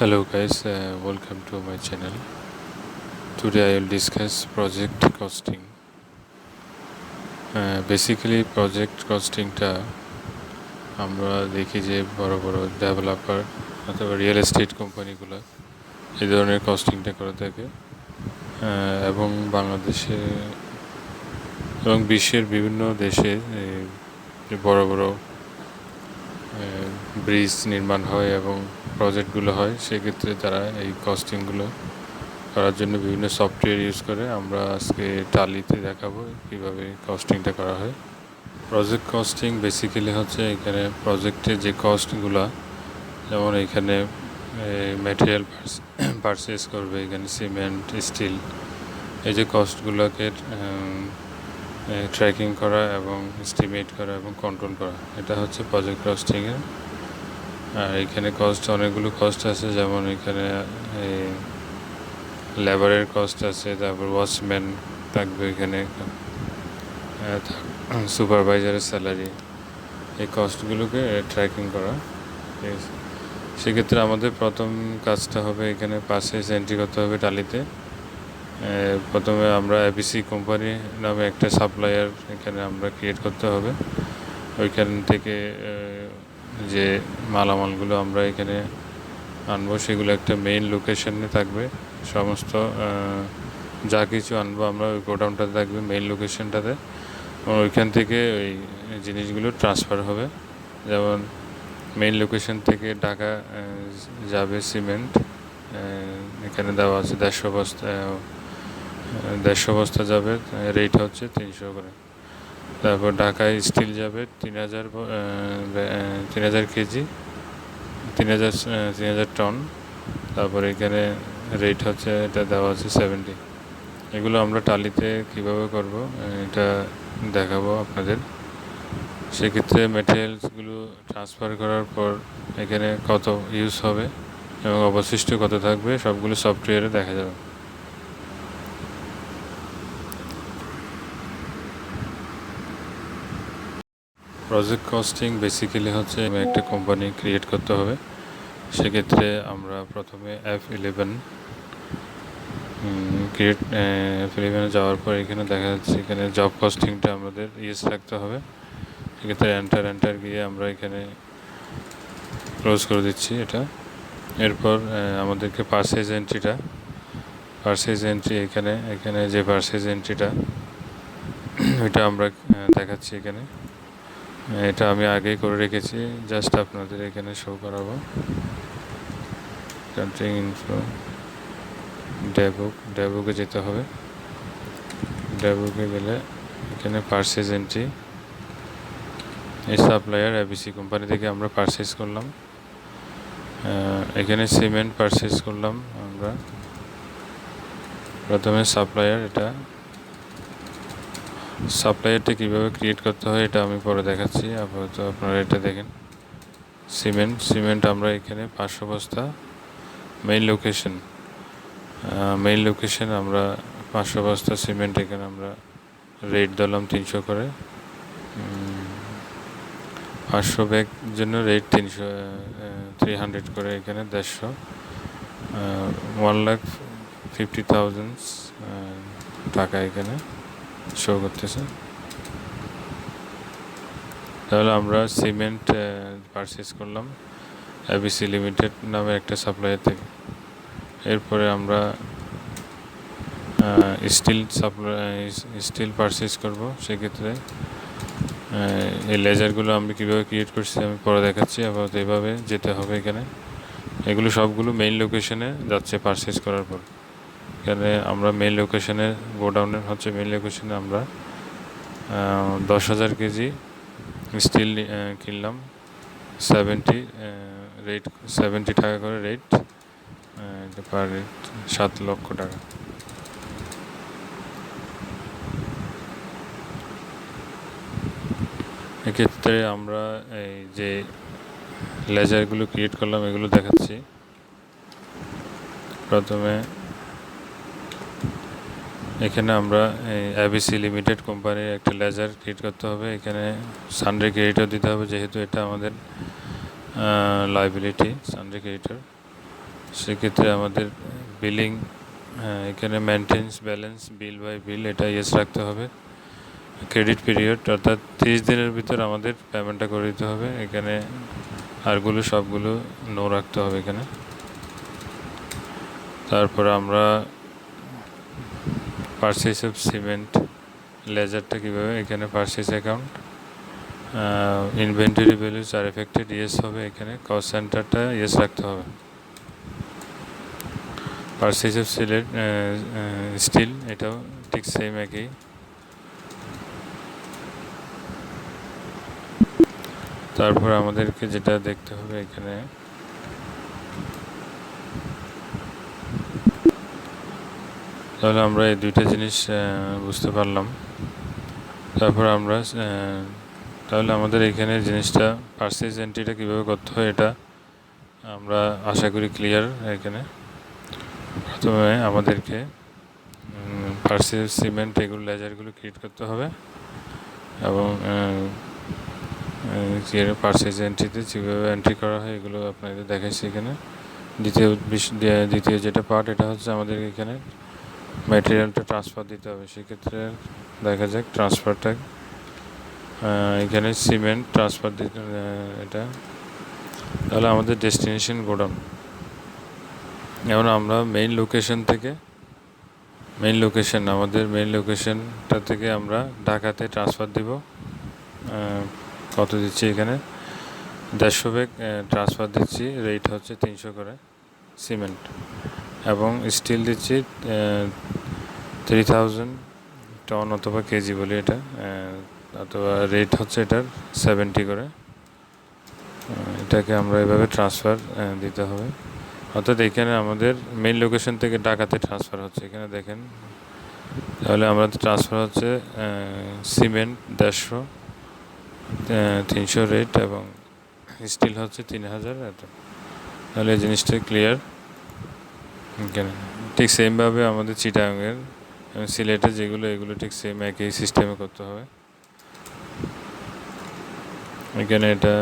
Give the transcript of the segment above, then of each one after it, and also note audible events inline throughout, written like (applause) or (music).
Hello guys, uh, welcome to my channel. Today I will discuss project costing. Basically project কস্টিংটা আমরা দেখি যে বড় বড় ডেভেলপার অথবা রিয়েল এস্টেট কোম্পানিগুলো এই ধরনের কস্টিংটা করে থাকে এবং বাংলাদেশে এবং বিশ্বের বিভিন্ন দেশে বড় বড় ব্রিজ নির্মাণ হয় এবং প্রজেক্টগুলো হয়, সেক্ষেত্রে তারা এই কস্টিংগুলো করার জন্য বিভিন্ন সফটওয়্যার ইউজ করে। আমরা আজকে টালিতে দেখাবো কীভাবে কস্টিংটা করা হয়। প্রজেক্ট কস্টিং বেসিক্যালি হচ্ছে এখানে প্রজেক্টের যে কস্টগুলো যেমন এখানে ম্যাটেরিয়াল পারচেস করবে এখানে সিমেন্ট স্টিল এই যে কস্টগুলোকে ট্র্যাকিং করা এবং এস্টিমেট করা এবং কন্ট্রোল করা। এটা হচ্ছে প্রজেক্ট কস্টিংয়ের আর এখানে কস্ট অনেকগুলো কস্ট আছে, যেমন এখানে লেবারের কস্ট আছে, তারপর ওয়াচম্যান থাকবে এখানে। সুপারভাইজারের স্যালারি এই কস্টগুলোকে ট্র্যাকিং করা। ঠিক সেক্ষেত্রে আমাদের প্রথম কাজটা হবে এখানে পাশে এন্ট্রি করতে হবে টালিতে। প্রথমে আমরা এবিসি কোম্পানি নামে একটা সাপ্লায়ার এখানে আমরা ক্রিয়েট করতে হবে। ওইখান থেকে যে মালামালগুলো আমরা এখানে আনব, সেগুলো একটা মেইন লোকেশনে থাকবে। সমস্ত যা কিছু আনব আমরা ওই গোডাউনটাতে থাকবে মেইন লোকেশনটাতে ওইখান থেকে ওই জিনিসগুলো ট্রান্সফার হবে। যেমন মেইন লোকেশন থেকে ঢাকা যাবে সিমেন্ট এখানে দেওয়া আছে দেড়শো বস্তা দেড়শো বস্তা যাবে রেট হচ্ছে তিনশো করে। তারপর ঢাকায় স্টিল যাবে তিন হাজার তিন হাজার কেজি, তিন হাজার তিন হাজার টন তারপর এখানে রেট হচ্ছে, এটা দেওয়া আছে সেভেন্টি এগুলো আমরা টালিতে কীভাবে করব, এটা দেখাবো আপনাদের। সেক্ষেত্রে ম্যাটেরিয়ালসগুলো ট্রান্সফার করার পর এখানে কত ইউজ হবে এবং অবশিষ্ট কত থাকবে, সবগুলো সফটওয়্যারে দেখা যাবে। প্রজেক্ট কস্টিং বেসিক্যালি হচ্ছে একটা কোম্পানি ক্রিয়েট করতে হবে। সেক্ষেত্রে আমরা প্রথমে এফ ইলেভেন ক্রিয়েট এফ ইলেভেনে যাওয়ার পর এখানে দেখা যাচ্ছে এখানে জব কস্টিংটা আমাদের ইয়েস রাখতে হবে। সেক্ষেত্রে এন্টার এন্টার গিয়ে আমরা এখানে ক্লোজ করে দিচ্ছি এটা। এরপর আমাদেরকে পার্সেজ এন্ট্রিটা পার্সেজ এন্ট্রি এখানে এখানে যে পার্সেজ এন্ট্রিটা ওইটা আমরা দেখাচ্ছি এখানে। এটা আমি আগেই করে রেখেছি জাস্ট আপনাদের এখানে শো করাবো। কান্ট্রি ইনফো ডেবুক ডেবুকে যেতে হবে। ডেবুকে গেলে এখানে পার্সেজ এন্ট্রি এই সাপ্লায়ার এবিসি কোম্পানি থেকে আমরা পারচেজ করলাম। এখানে সিমেন্ট পারচেজ করলাম আমরা। প্রথমে সাপ্লায়ার এটা সাপ্লায়ারটা কীভাবে ক্রিয়েট করতে হয় এটা আমি পরে দেখাচ্ছি। আপাতত আপনারা এটা দেখেন। সিমেন্ট সিমেন্ট আমরা এখানে পাঁচশো বস্তা মেইন লোকেশন মেইন লোকেশন আমরা পাঁচশো বস্তা সিমেন্ট এখানে আমরা রেট দিলাম তিনশো করে। পাঁচশো ব্যাগ জন্য রেট তিনশো থ্রি হান্ড্রেড করে এখানে দেড়শো। ওয়ান লাখ ফিফটি থাউজেন্ডস টাকা এখানে। শো করতেছে। তাহলে আমরা সিমেন্ট পারচেস করলাম। এবিসি লিমিটেড নামে একটা সাপ্লায়ার থেকে। এরপরে আমরা স্টিল সাপ্লাই স্টিল পারচেস করব সেক্ষেত্রে। এই লেজারগুলো আমি কীভাবে ক্রিয়েট করছি আমি পরে দেখাচ্ছি। আপাতত এভাবে যেতে হবে এখানে। এগুলো সবগুলো মেইন লোকেশনে যাচ্ছে পারচেস করার পর। এখানে আমরা মেন লোকেশনে গোডাউনের হচ্ছে মেইন লোকেশনে আমরা দশ হাজার কেজি স্টিল কিনলাম। সেভেন্টি রেট সেভেন্টি টাকা করে রেট পার রেট সাত লক্ষ টাকা। এক্ষেত্রে আমরা এই যে লেজারগুলো ক্রিয়েট করলাম, এগুলো দেখাচ্ছি। প্রথমে এখানে আমরা এবিসি লিমিটেড কোম্পানির একটা লেজার ক্রিয়েট করতে হবে। এখানে সানডে ক্রেডিটর দিতে হবে, যেহেতু এটা আমাদের লাইবিলিটি সানডে ক্রেডিটর সেক্ষেত্রে আমাদের বিলিং এখানে maintains balance bill by bill এটা ইয়েস রাখতে হবে। ক্রেডিট পিরিয়ড অর্থাৎ তিরিশ দিনের ভিতর আমাদের পেমেন্টটা করে দিতে হবে। এখানে আরগুলো, সবগুলো নো রাখতে হবে এখানে। তারপর আমরা পারচেস অফ সিমেন্ট লেজারটা কীভাবে এখানে পারচেস অ্যাকাউন্ট ইনভেন্টরি ভ্যালুস আর এফেক্টেড ইয়েস হবে এখানে কস্ট সেন্টারটা ইয়েস রাখতে হবে। পারচেস অফ সিলেট স্টিল এটাও ঠিক সেম একই। তারপর আমাদেরকে যেটা দেখতে হবে এখানে তাহলে আমরা এই দুইটা জিনিস বুঝতে পারলাম। তারপর আমরা তাহলে আমাদের এখানে জিনিসটা পার্সেস এন্ট্রিটা কীভাবে করতে হয় এটা আমরা আশা করি ক্লিয়ার এখানে। প্রথমে আমাদেরকে পার্সেস সিমেন্ট এগুলো লেজারগুলো ক্রিয়েট করতে হবে এবং পার্সেস এন্ট্রিতে যেভাবে এন্ট্রি করা হয় এগুলো আপনাদের দেখাচ্ছি এখানে। দ্বিতীয়- দ্বিতীয় যেটা পার্ট এটা হচ্ছে আমাদের এখানে ম্যাটেরিয়ালটা ট্রান্সফার দিতে হবে, সেক্ষেত্রে দেখা যাক ট্রান্সফারটা এখানে সিমেন্ট ট্রান্সফার দিতে এটা। তাহলে আমাদের ডেস্টিনেশন গোডাউন যেমন আমরা মেইন লোকেশন থেকে মেইন লোকেশন আমাদের মেইন লোকেশনটা থেকে আমরা ঢাকাতে ট্রান্সফার দিব। কত দিচ্ছি এখানে? দেড়শো ব্যাগ ট্রান্সফার দিচ্ছি। রেট হচ্ছে তিনশো করে সিমেন্ট এবং স্টিল দিচ্ছি থ্রি থাউজেন্ড টন অথবা কেজি বলি এটা অথবা রেট হচ্ছে এটার সেভেন্টি করে। এটাকে আমরা এভাবে ট্রান্সফার দিতে হবে। অর্থাৎ এখানে আমাদের মেইন লোকেশন থেকে ঢাকাতে ট্রান্সফার হচ্ছে। এখানে দেখেন, তাহলে আমাদের ট্রান্সফার হচ্ছে সিমেন্ট দেড়শো তিনশো রেট এবং স্টিল হচ্ছে তিন হাজার এত। তাহলে এই জিনিসটা ক্লিয়ার ঠিক সেমভাবে আমাদের এবং সিলেটে যেগুলো, এগুলো ঠিক সেম একই সিস্টেমে করতে হবে। এখানে এটা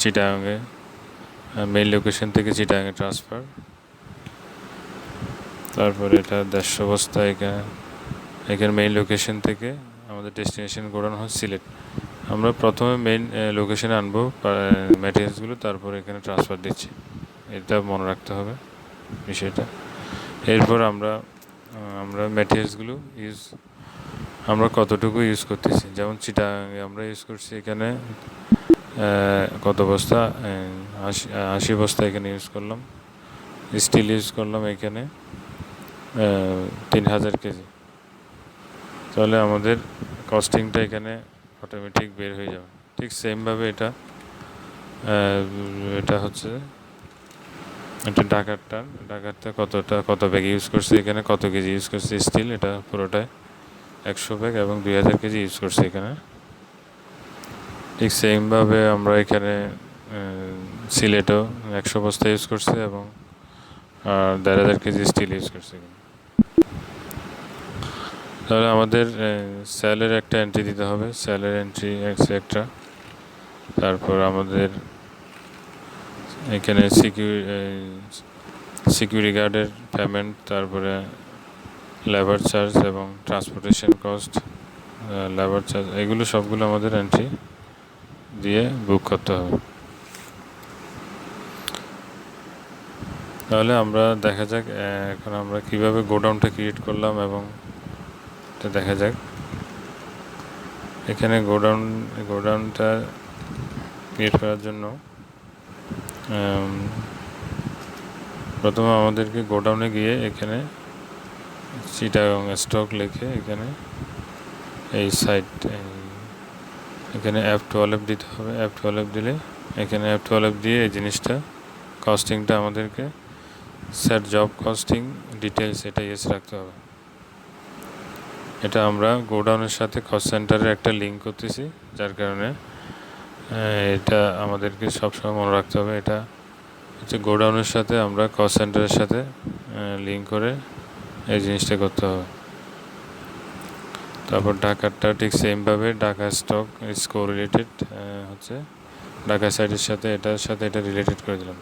চিটাগাংয়ে মেইন লোকেশন থেকে চিটাগাংয়ে ট্রান্সফার তারপর এটা দেড়শো বস্তা এখানে এখানে মেইন লোকেশন থেকে আমাদের ডেস্টিনেশন গোডাউন হয় সিলেট। আমরা প্রথমে মেইন লোকেশনে আনব ম্যাটেরিয়ালসগুলো তারপর এখানে ট্রান্সফার দিচ্ছি। এটা মনে রাখতে হবে। বিষয়টা। এরপর আমরা আমরা ম্যাটেরিয়ালসগুলো ইউজ আমরা কতটুকু ইউজ করতেছি? যেমন চিটা আমরা ইউজ করছি এখানে কত বস্তা? আশি আশি বস্তা এখানে ইউজ করলাম। স্টিল ইউজ করলাম এখানে তিন হাজার কেজি। তাহলে আমাদের কস্টিংটা এখানে অটোমেটিক বের হয়ে যাবে। ঠিক সেমভাবে এটা এটা হচ্ছে এটা ডাকারটা ডাকারটা কতটা, কত ব্যাগ ইউজ করছে এখানে, কত কেজি ইউজ করছে স্টিল এটা পুরোটাই একশো ব্যাগ এবং দুই হাজার কেজি ইউজ করছে এখানে। ঠিক সেমভাবে আমরা এখানে সিলেটও একশো বস্তা ইউজ করছে এবং দেড় হাজার কেজি স্টিল ইউজ করছে তাহলে আমাদের স্যালের একটা এন্ট্রি দিতে হবে স্যালের এন্ট্রি একটা তারপর আমাদের এখানে সিকিউরি সিকিউরিটি গার্ডের পেমেন্ট তারপরে লেবার চার্জ এবং ট্রান্সপোর্টেশন কস্ট লেবার চার্জ এগুলো সবগুলো আমাদের এন্ট্রি দিয়ে বুক করতে হবে। তাহলে আমরা দেখা যাক এখন আমরা কীভাবে গোডাউনটা ক্রিয়েট করলাম এবং দেখা যাক। এখানে গোডাউন, গোডাউনটা ক্রিয়েট করার জন্য প্রথমে আমাদেরকে গোডাউনে গিয়ে এখানে চিটাগং স্টক লিখে এখানে এই সাইট এখানে অ্যাপ টুয়েলভ দিতে হবে। অ্যাপ টুয়েলভ দিলে এখানে অ্যাপ টুয়েলভ দিয়ে এই জিনিসটা কস্টিংটা আমাদেরকে স্যার জব কস্টিং ডিটেলস এটা ইয়েস রাখতে হবে। এটা আমরা গোডাউনের সাথে কস্ট সেন্টারের একটা লিঙ্ক করতেছি, যার কারণে এটা আমাদেরকে সবসময় মনে রাখতে হবে। এটা হচ্ছে গোডাউনের সাথে আমরা কস্ট সেন্টারের সাথে লিঙ্ক করে এই জিনিসটা করতে হবে। তারপর ঢাকারটা ঠিক সেমভাবে Dhaka stock is correlated হচ্ছে ঢাকা সাইডের সাথে, এটার সাথে এটা রিলেটেড করে দিলাম।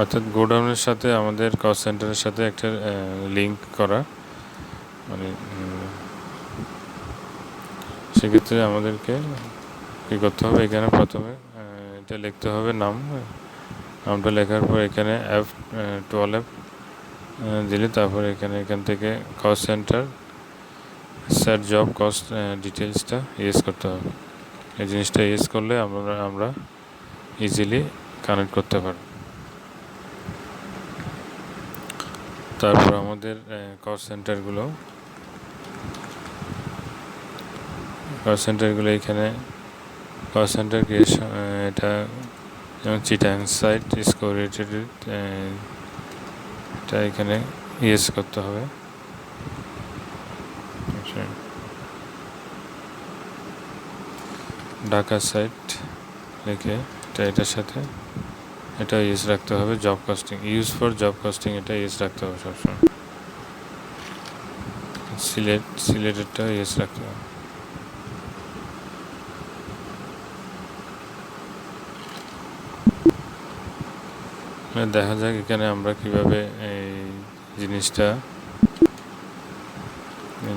অর্থাৎ গোডাউনের সাথে আমাদের কস্ট সেন্টারের সাথে একটা লিঙ্ক করা। মানে সেক্ষেত্রে আমাদেরকে কী করতে হবে? এখানে প্রথমে এটা লিখতে হবে নাম। নামটা লেখার পর এখানে অ্যাপ টুয়েলভ দিলে তারপর এখানে, এখান থেকে cost centre sir job cost ডিটেলসটা ইউজ করতে হবে। এই জিনিসটা ইউজ করলে আমরা আমরা ইজিলি কানেক্ট করতে পারব। তারপর আমাদের কস্ট সেন্টারগুলো সেন্টারগুলো এখানে কস্ট সেন্টার ক্রিয়েশন এটা যেমন চিটাং সাইট স্কোর রেটেড এটা এখানে ইয়েস করতে হবে। আচ্ছা। ঢাকা সাইট লিখে এটা, এটার সাথে এটা ইউজ রাখতে হবে job costing use for job costing এটা ইউজ রাখতে হবে সবসময়। সিলেট সিলেটেরটা ইউজ রাখতে হবে মানে দেখা যাক এখানে আমরা কীভাবে এই জিনিসটা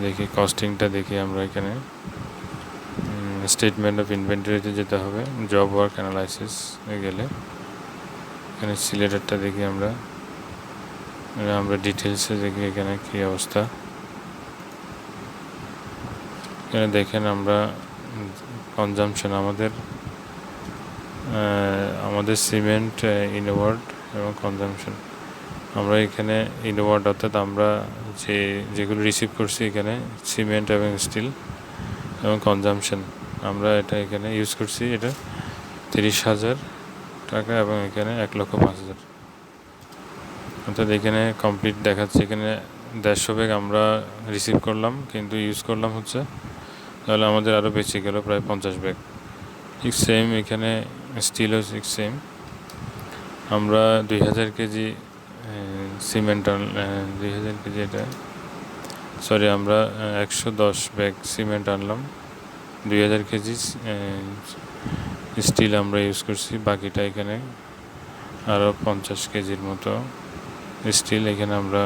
দেখি কস্টিংটা দেখি আমরা এখানে। স্টেটমেন্ট অফ ইনভেন্টরিতে যেতে হবে জব ওয়ার্ক অ্যানালাইসিস গেলে। এখানে সিলেটেরটা দেখি আমরা। আমরা ডিটেলসে দেখি এখানে কী অবস্থা। এখানে দেখেন আমরা কনজামশন আমাদের আমাদের সিমেন্ট ইনওয়ার্ড এবং কনজামশন আমরা এখানে ইনওয়ার্ড অর্থাৎ আমরা যে, যেগুলো রিসিভ করছি এখানে সিমেন্ট এবং স্টিল এবং কনজামশন আমরা এটা এখানে ইউজ করছি এটা তিরিশ হাজার টাকা এবং এখানে এক লক্ষ পাঁচ হাজার। অর্থাৎ এখানে কমপ্লিট দেখাচ্ছে, এখানে দেড়শো ব্যাগ আমরা রিসিভ করলাম, কিন্তু ইউজ করলাম হচ্ছে, তাহলে আমাদের আরও বেঁচে গেল প্রায় পঞ্চাশ ব্যাগ। ঠিক সেম এখানে স্টিলও ঠিক সেম আমরা দুই হাজার কেজি সিমেন্ট দুই হাজার কেজি এটা সরি আমরা একশো দশ ব্যাগ সিমেন্ট আনলাম। দুই হাজার কেজি স্টিল আমরা ইউজ করছি, বাকিটা এখানে আরও পঞ্চাশ কেজির মতো। স্টিল এখানে আমরা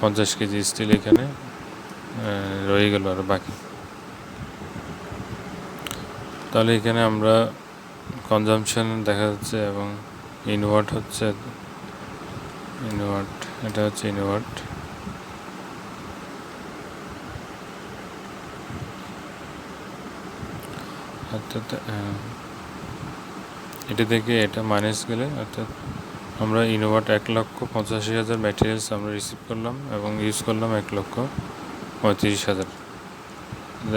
পঞ্চাশ কেজি স্টিল এখানে রয়ে গেল আর বাকি। তাহলে এখানে আমরা কনজামশন দেখা যাচ্ছে এবং ইনভার্ট হচ্ছে। ইনওয়ার্ট এটা হচ্ছে ইনওয়ার্ট অর্থাৎ এটা থেকে এটা মাইনাস গেলে, অর্থাৎ আমরা ইনোভাট এক লক্ষ পঁচাশি হাজার ম্যাটেরিয়ালস আমরা রিসিভ করলাম এবং ইউজ করলাম এক লক্ষ পঁয়ত্রিশ হাজার।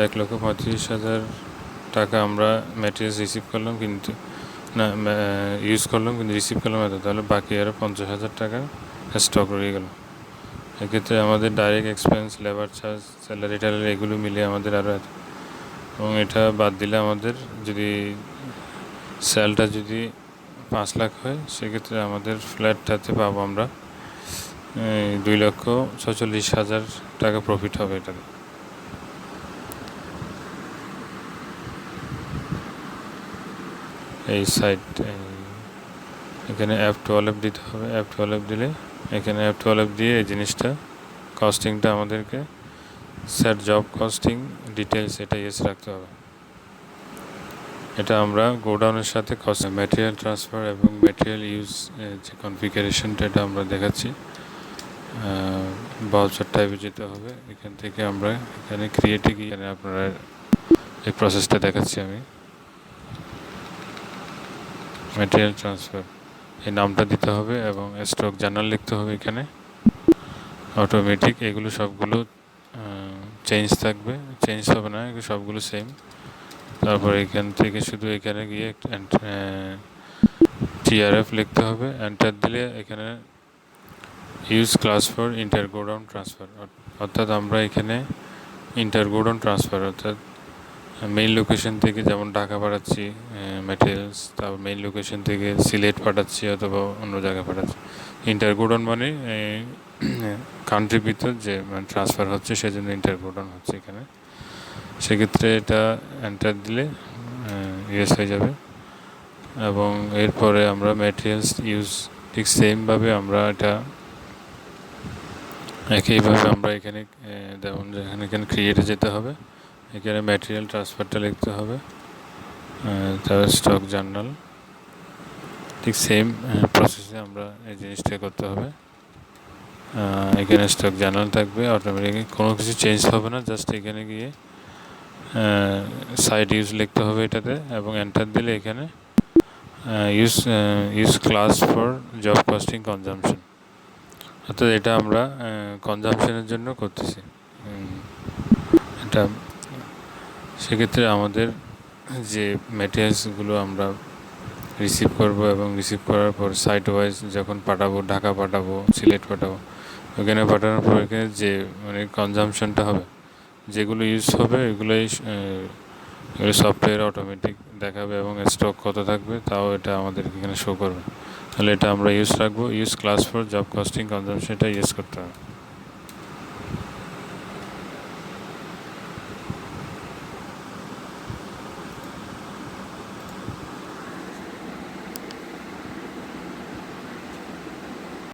এক লক্ষ পঁয়ত্রিশ হাজার টাকা আমরা ম্যাটেরিয়ালস রিসিভ করলাম, কিন্তু না ইউজ করলাম, কিন্তু রিসিভ করলাম এত, তাহলে বাকি আরও পঞ্চাশ হাজার টাকা স্টক রয়ে গেল। এক্ষেত্রে আমাদের direct expense labour charge salary ট্যালারি এগুলো মিলিয়ে আমাদের আরও এত। এবং এটা বাদ দিলে আমাদের যদি স্যালটা যদি পাঁচ লাখ হয়, সেক্ষেত্রে আমাদের ফ্ল্যাটটাতে পাবো আমরা দুই লক্ষ ছচল্লিশ হাজার টাকা প্রফিট হবে এটাতে। এই সাইড এখানে অ্যাপ টুয়েলভ দিতে হবে অ্যাপ টুয়েলভ দিলে এখানে অ্যাপ টুয়েলভ দিয়ে এই জিনিসটা কস্টিংটা আমাদেরকে স্যার জব কস্টিং ডিটেলস এটা ইয়েস রাখতে হবে। এটা আমরা গোডাউনের সাথে কস্ট ম্যাটেরিয়াল ট্রান্সফার এবং ম্যাটেরিয়াল ইউজ যে কনফিগারেশনটা এটা আমরা দেখাচ্ছি। বাউচার টাইপে যেতে হবে, এখান থেকে আমরা এখানে ক্রিয়েটে গিয়ে আপনারা এই প্রসেসটা দেখাচ্ছি আমি। ম্যাটেরিয়াল ট্রান্সফার এই নামটা দিতে হবে এবং স্টক জার্নাল লিখতে হবে এখানে। অটোমেটিক এগুলো সবগুলো চেঞ্জ থাকবে। চেঞ্জ হবে না, এগুলো সবগুলো সেম তারপর এখান থেকে শুধু এখানে গিয়ে টিআরএফ লিখতে হবে। এন্টার দিলে এখানে use class for inter godown transfer অর্থাৎ আমরা এখানে ইন্টার গোডাউন ট্রান্সফার অর্থাৎ মেইন লোকেশন থেকে যেমন ঢাকা পাঠাচ্ছি ম্যাটেরিয়ালস তারপর মেইন লোকেশন থেকে সিলেট পাঠাচ্ছি অথবা অন্য জায়গায় পাঠাচ্ছি। ইন্টার গোডাউন মানে কান্ট্রির (clears throat) ভিতর যে মানে ট্রান্সফার হচ্ছে সেজন্য ইন্টার গোডাউন হচ্ছে এখানে। সেক্ষেত্রে এটা এন্টার দিলে ইয়েস হয়ে যাবে। এবং এরপরে আমরা ম্যাটেরিয়ালস ইউজ ঠিক সেমভাবে আমরা এটা, একইভাবে আমরা এখানে যেমন যেখানে এখানে ক্রিয়েটে যেতে হবে। এখানে ম্যাটেরিয়াল ট্রান্সফারটা লিখতে হবে তারপর স্টক জার্নাল ঠিক সেম প্রসেসে আমরা এই জিনিসটা করতে হবে। এখানে স্টক জার্নাল থাকবে অটোমেটিক কোনো কিছু চেঞ্জ হবে না জাস্ট এখানে গিয়ে সাইড ইউজ লিখতে হবে এটাতে এবং এন্টার দিলে এখানে use use class for job costing consumption অর্থাৎ এটা আমরা কনজামশনের জন্য করতেছি। এটা সেক্ষেত্রে আমাদের যে ম্যাটেরিয়ালসগুলো আমরা রিসিভ করব এবং রিসিভ করার পর সাইট ওয়াইজ যখন পাঠাবো, ঢাকা পাঠাবো, সিলেট পাঠাবো, ওখানে পাঠানোর পর এখানে যে মানে কনজামশনটা হবে, যেগুলো ইউজ হবে এগুলোই এগুলো সফটওয়্যার অটোমেটিক দেখাবে এবং স্টক কত থাকবে তাও এটা আমাদের এখানে শো করবে। তাহলে এটা আমরা ইউজ রাখব use class for job costing consumption এটা ইউজ করতে হবে।